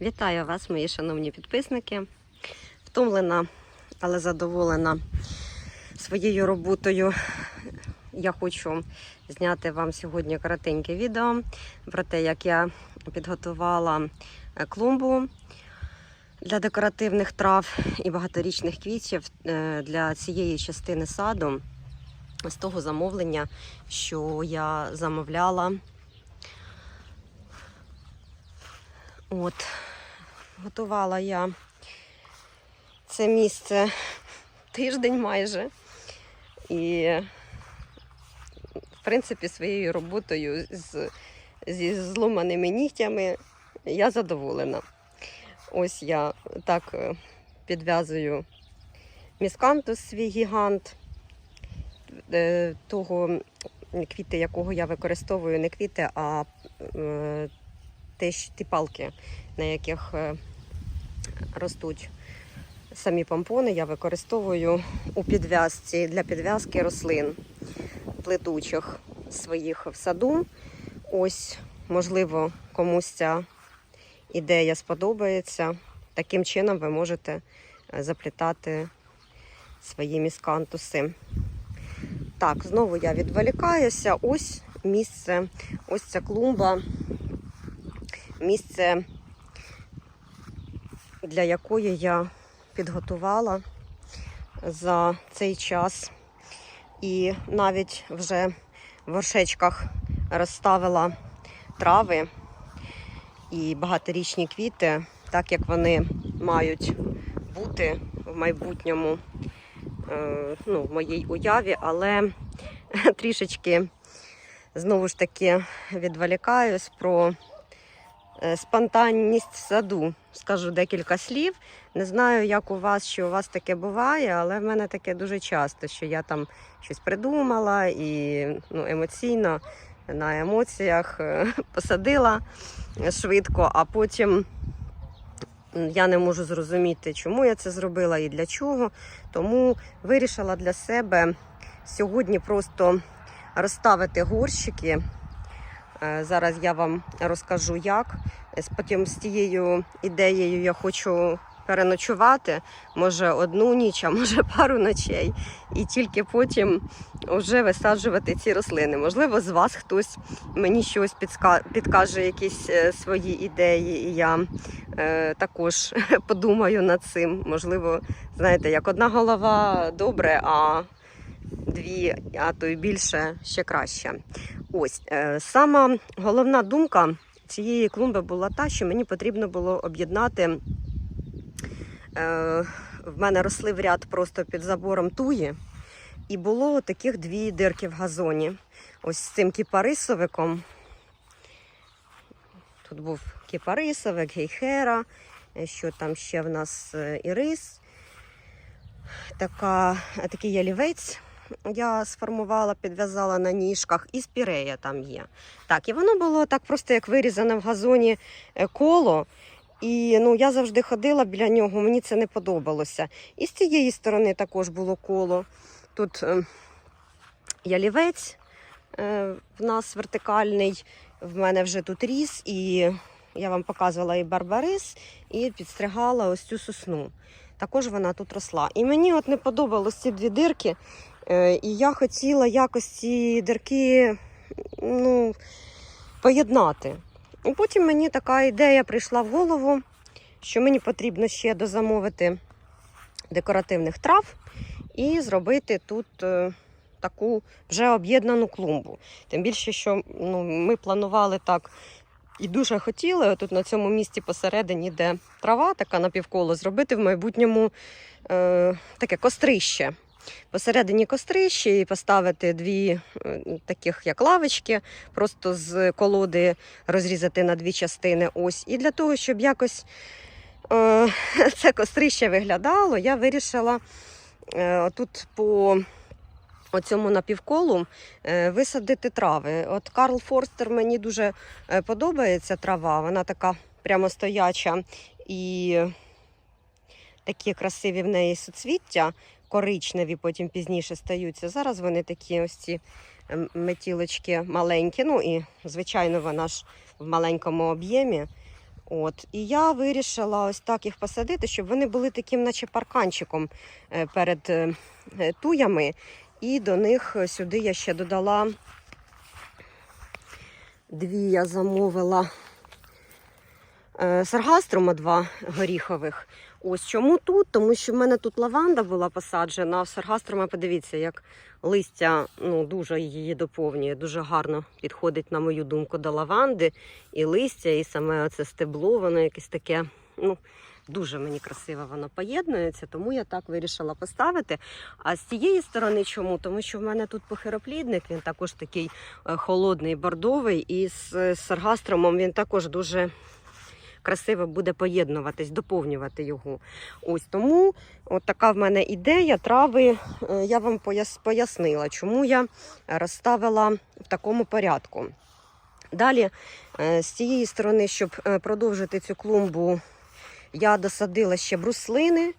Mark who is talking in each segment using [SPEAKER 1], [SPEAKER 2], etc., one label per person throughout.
[SPEAKER 1] Вітаю вас, мої шановні підписники. Втомлена, але задоволена своєю роботою. Я хочу зняти вам сьогодні коротеньке відео про те, як я підготувала е, клумбу для декоративних трав і багаторічних квітів е, для цієї частини саду з того замовлення, що я замовляла. От, готувала я це місце тиждень майже. І, в принципі, своєю роботою з, зі зломаними нігтями я задоволена. Ось я так е, підв'язую міскантус свій гігант, е, того квіти, якого я використовую, не квіти, а те, що- ті палки, на яких е, ростуть самі помпони, я використовую у підв'язці для підв'язки рослин плетучих своїх в саду. Ось, можливо, комусь ця ідея сподобається. Таким чином ви можете е, заплітати свої міскантуси. Так, знову я відволікаюся. Ось місце, ось ця клумба місце, для якої я підготувала за цей час. І навіть вже в горшечках розставила трави і багаторічні квіти, так як вони мають бути в майбутньому е, ну, в моїй уяві, але трішечки знову ж таки відволікаюсь про спонтанність саду. Скажу декілька слів. Не знаю, як у вас, що у вас таке буває, але в мене таке дуже часто, що я там щось придумала і ну, емоційно на емоціях е, посадила швидко, а потім я не можу зрозуміти, чому я це зробила і для чого. Тому вирішила для себе сьогодні просто розставити горщики. Е, Зараз я вам розкажу, як. Е, Потім з тією ідеєю я хочу переночувати, може одну ніч, а може пару ночей, і тільки потім вже висаджувати ці рослини. Можливо, з вас хтось мені щось підкаже, якісь е, свої ідеї, і я е, також подумаю над цим. Можливо, знаєте, як одна голова добре, а дві, а то й більше ще краще. Ось е, сама головна думка цієї клумби була та, що мені потрібно було об'єднати. Е, в мене росли в ряд просто під забором туї, і було таких дві дирки в газоні. Ось з цим кіпарисовиком. Тут був кіпарисовик, гейхера, е, що там ще в нас ірис. Така, такий ялівець я сформувала, підв'язала на ніжках, і спірея там є. Так, і воно було так просто як вирізане в газоні е, коло. І ну, я завжди ходила біля нього, мені це не подобалося. І з цієї сторони також було коло. Тут е, ялівець е, в нас вертикальний, в мене вже тут ріс, і я вам показувала і барбарис, і підстригала ось цю сосну. Також вона тут росла. І мені от не подобалось ці дві дирки. Е, І я хотіла якось ці дирки ну, поєднати. І потім мені така ідея прийшла в голову, що мені потрібно ще дозамовити декоративних трав і зробити тут е, таку вже об'єднану клумбу. Тим більше, що ну, ми планували так і дуже хотіли тут на цьому місці посередині, де трава така напівколо, зробити в майбутньому е, таке кострище. Посередині кострище і поставити дві е, таких як лавочки, просто з колоди розрізати на дві частини. Ось. І для того, щоб якось е, це кострище виглядало, я вирішила е, тут по оцьому напівколу е, висадити трави. От Карл Форстер мені дуже е, подобається трава, вона така прямо стояча і такі красиві в неї суцвіття, коричневі, потім пізніше стаються. Зараз вони такі ось ці ем, метілочки маленькі. Ну і, звичайно, вона ж в маленькому об'ємі. От. І я вирішила ось так їх посадити, щоб вони були таким, наче парканчиком е, перед е, е, туями. І до них сюди я ще додала дві я замовила саргаструма два горіхових. Ось чому тут? Тому що в мене тут лаванда була посаджена, а в саргаструма, подивіться, як листя ну, дуже її доповнює, дуже гарно підходить, на мою думку, до лаванди. І листя, і саме оце стебло, воно якесь таке. ну, Дуже мені красиво воно поєднується, тому я так вирішила поставити. А з цієї сторони чому? Тому що в мене тут похироплідник, він також такий е, холодний, бордовий, і з е, саргастромом він також дуже красиво буде поєднуватись, доповнювати його. Ось тому от така в мене ідея трави. е, Я вам пояснила, чому я розставила в такому порядку. Далі, е, з цієї сторони, щоб е, продовжити цю клумбу, я досадила ще бруслини,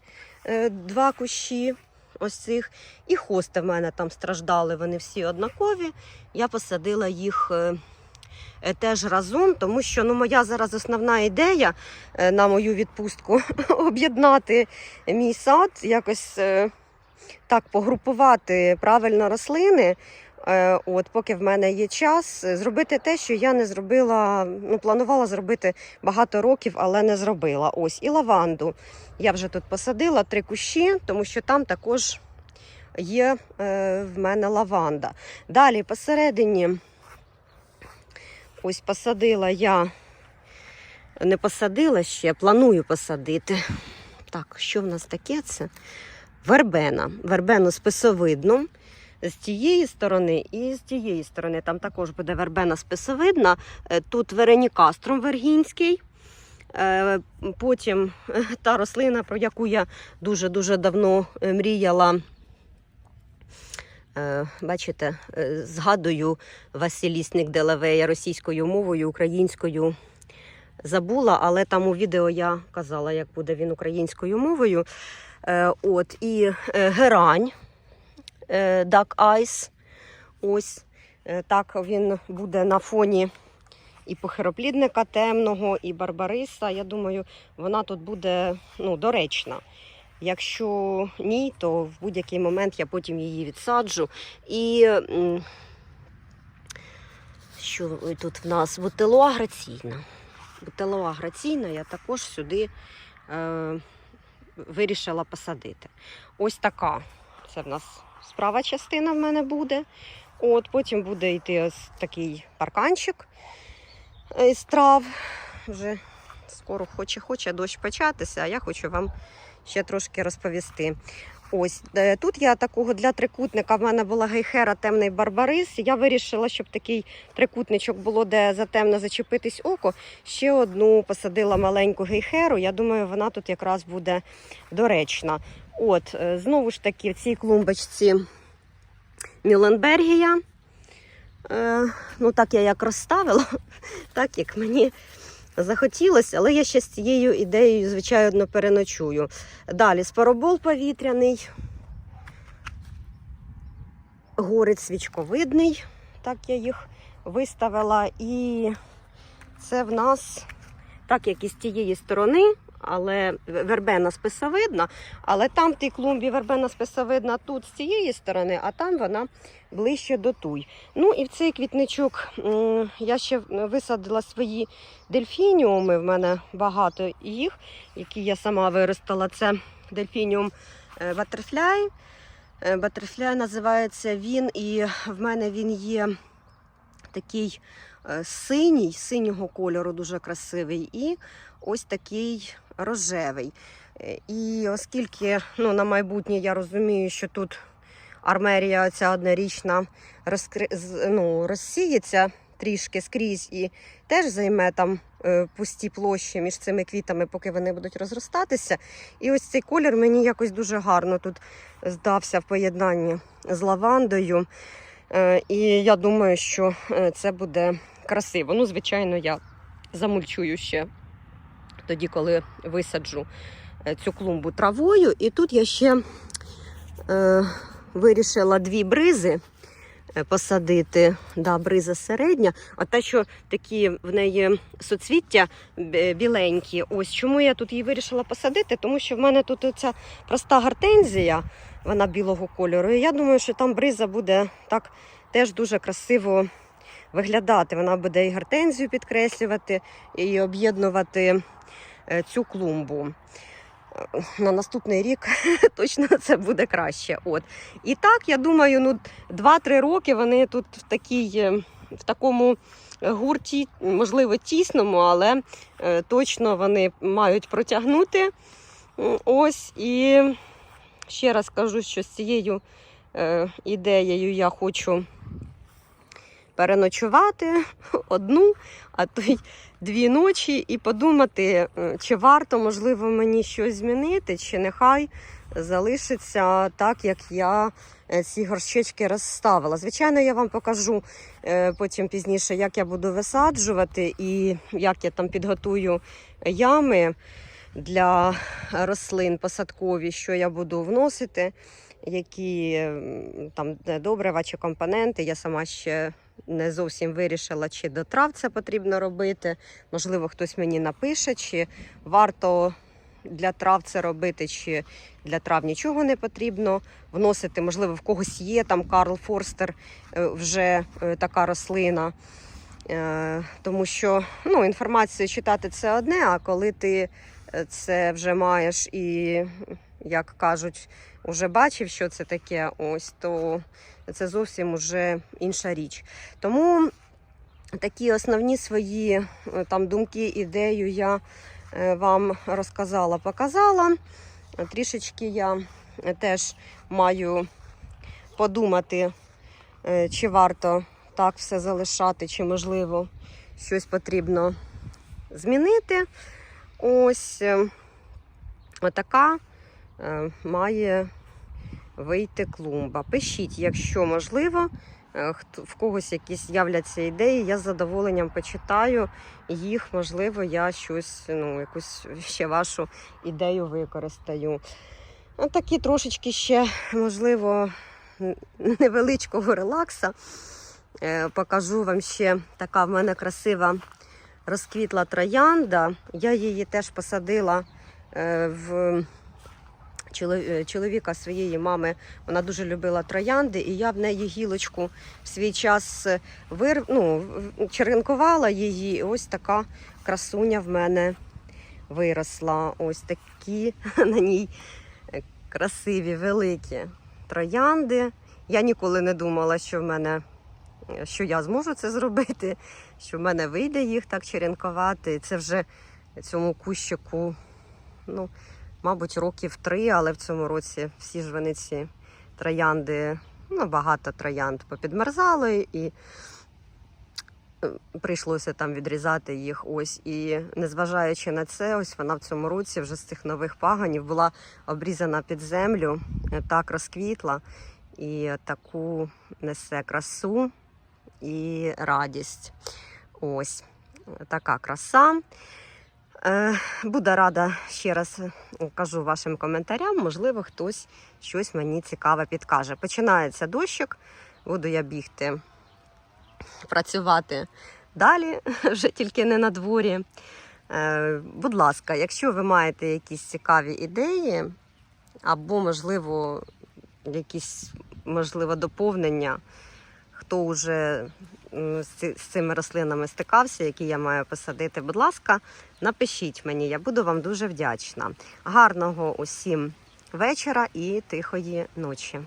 [SPEAKER 1] два кущі. Ось цих. І хости в мене там страждали, вони всі однакові. Я посадила їх теж разом, тому що ну, моя зараз основна ідея е, на мою відпустку об'єднати мій сад, якось е, так погрупувати правильно рослини. Е, От, поки в мене є час, е, зробити те, що я не зробила, ну, планувала зробити багато років, але не зробила. Ось і лаванду. Я вже тут посадила три кущі, тому що там також є е, в мене лаванда. Далі посередині ось посадила я, не посадила ще, планую посадити. Так, що в нас таке? Це вербена. Вербену списовидну. З тієї сторони і з тієї сторони там також буде вербена списовидна. Е, Тут веренікаструм вергінський. Е, Потім е, та рослина, про яку я дуже-дуже давно мріяла. Е, Бачите, е, згадую Василісник Делавея російською мовою, українською забула, але там у відео я казала, як буде він українською мовою. Е, От, і герань Duck Eyes. Ось так він буде на фоні і похироплідника темного, і барбариса. Я думаю, вона тут буде ну, доречна. Якщо ні, то в будь-який момент я потім її відсаджу. І що тут в нас бутилоа граційна. Бутилоа граційна я також сюди е, вирішила посадити. Ось така. Це в нас справа частина в мене буде. От, потім буде йти ось такий парканчик е, із трав. Вже скоро хоче хоче дощ початися, а я хочу вам ще трошки розповісти. Ось е, тут я такого для трикутника в мене була гейхера темний барбарис. Я вирішила, щоб такий трикутничок було де затемно зачепитись око. Ще одну посадила маленьку гейхеру. Я думаю, вона тут якраз буде доречна. От, е, знову ж таки, в цій клумбочці Міленбергія. Е, ну, так я як розставила, так як мені захотілося, але я ще з цією ідеєю, звичайно, переночую. Далі спаробол повітряний, горець свічковидний, так я їх виставила. І це в нас, так як і з тієї сторони, але вербена списовидна, але там в тій клумбі вербена списовидна тут з цієї сторони, а там вона ближче до туй. Ну і в цей квітничок я ще висадила свої дельфініуми. В мене багато їх, які я сама виростила. Це дельфініум е, Butterfly. Е, називається він, і в мене він є такий синій, синього кольору, дуже красивий, і ось такий рожевий. Е, І оскільки ну, на майбутнє я розумію, що тут армерія ця однорічна розкри... ну, розсіється трішки скрізь і теж займе там е, пусті площі між цими квітами, поки вони будуть розростатися. І ось цей колір мені якось дуже гарно тут здався в поєднанні з лавандою. Е, І я думаю, що е, це буде красиво. Ну, звичайно, я замульчую ще тоді, коли висаджу е, цю клумбу травою. І тут я ще е, вирішила дві бризи е, посадити. Да, бриза середня. А те, що такі в неї соцвіття біленькі, ось чому я тут її вирішила посадити, тому що в мене тут ця проста гортензія, вона білого кольору. І я думаю, що там бриза буде так теж дуже красиво виглядати. Вона буде і гортензію підкреслювати, і об'єднувати е, цю клумбу. Е, На наступний рік точно це буде краще. От. І так, я думаю, ну 2-3 роки вони тут в такій, е, в такому гурті, можливо, тісному, але точно вони мають протягнути. Ось і ще раз кажу, що з цією ідеєю я хочу переночувати одну, а то й дві ночі, і подумати, е, чи варто, можливо, мені щось змінити, чи нехай залишиться так, як я е, ці горщички розставила. Звичайно, я вам покажу е, потім пізніше, як я буду висаджувати і як я там підготую ями для рослин посадкові, що я буду вносити, які там добрива чи компоненти. Я сама ще не зовсім вирішила, чи до трав це потрібно робити. Можливо, хтось мені напише, чи варто для трав це робити, чи для трав нічого не потрібно вносити. Можливо, в когось є там Карл Форстер е, вже е, така рослина. Е, Тому що ну, інформацію читати це одне, а коли ти це вже маєш і, як кажуть, вже бачив, що це таке, ось, то це зовсім уже інша річ. Тому такі основні свої е, там думки, ідею я е, вам розказала, показала. Трішечки я теж маю подумати, е, чи варто так все залишати, чи можливо щось потрібно змінити. Ось отака е, має вийти клумба. Пишіть, якщо можливо, е, в когось якісь з'являться ідеї, я з задоволенням почитаю їх, можливо, я щось, ну, якусь ще вашу ідею використаю. От такі трошечки ще, можливо, невеличкого релакса. Е, Покажу вам ще така в мене красива розквітла троянда. Я її теж посадила е, в е, чоловіка своєї мами. Вона дуже любила троянди, і я в неї гілочку в свій час е, вир... ну, черенкувала її. Ось така красуня в мене виросла. Ось такі на ній е, красиві, великі троянди. Я ніколи не думала, що в мене е, що я зможу це зробити, що в мене вийде їх так черенкувати. Це вже цьому кущику, ну, мабуть, років три, але в цьому році всі ж вони ці троянди, ну, багато троянд попідмерзали і е, прийшлося там відрізати їх. Ось. І незважаючи на це, ось вона в цьому році вже з цих нових паганів була обрізана під землю, е, так розквітла і таку несе красу і радість. Ось така краса. Е, Буду рада ще раз кажу вашим коментарям. Можливо, хтось щось мені цікаве підкаже. Починається дощик, буду я бігти, працювати далі, вже тільки не на дворі. Е, Будь ласка, якщо ви маєте якісь цікаві ідеї, або, можливо, якісь можливо, доповнення, хто вже з цими рослинами стикався, які я маю посадити, будь ласка, напишіть мені, я буду вам дуже вдячна. Гарного усім вечора і тихої ночі.